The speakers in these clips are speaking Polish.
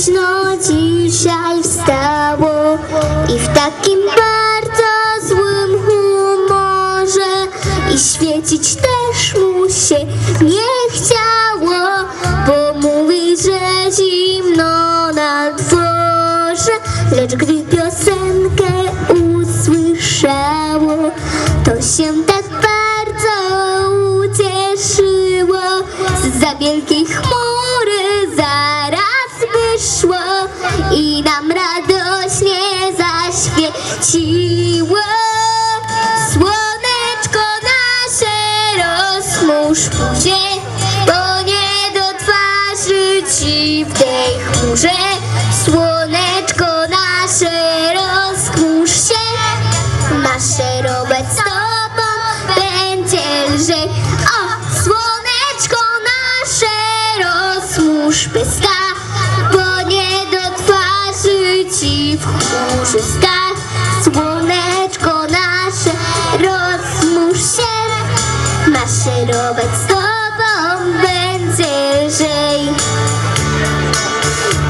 późno dzisiaj wstało i w takim bardzo złym humorze i świecić też mu się nie chciało, bo mówi, że zimno na dworze, lecz gdy piosenkę usłyszało, to się tak bardzo ucieszyło z za wielkich chmur. I nam radośnie zaświeciło. Słoneczko nasze rozmusz się, bo nie do twarzy ci w tej chmurze. Słoneczko nasze rozchmurz się, maszerować z tobą będzie lżej. O, słoneczko nasze rozmusz pyska, ci w chmurze sta. Słoneczko nasze rozmusz się, maszerować z tobą będzie lżej.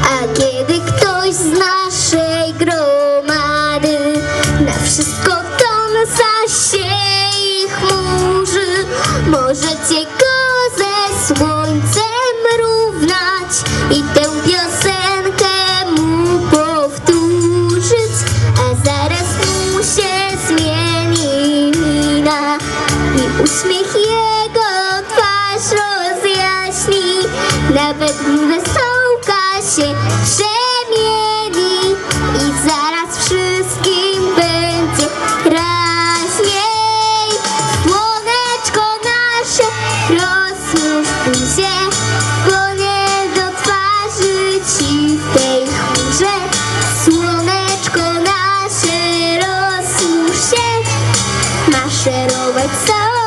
A kiedy ktoś z naszej gromady na wszystko ton zasieje i chmurzy, możecie go ze słońcem uśmiech jego twarz rozjaśni, nawet wesołka się przemieni i zaraz wszystkim będzie raźniej. Słoneczko nasze rozmusz się, bo nie do twarzy ci w tej chmurze. Słoneczko nasze rozmusz się, maszerować sobą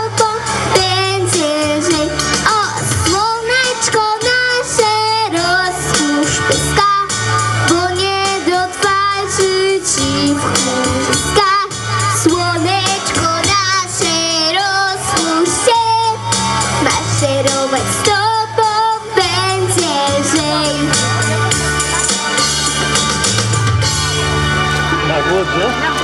maszerować z tobą będzie lżej. Na wodzie?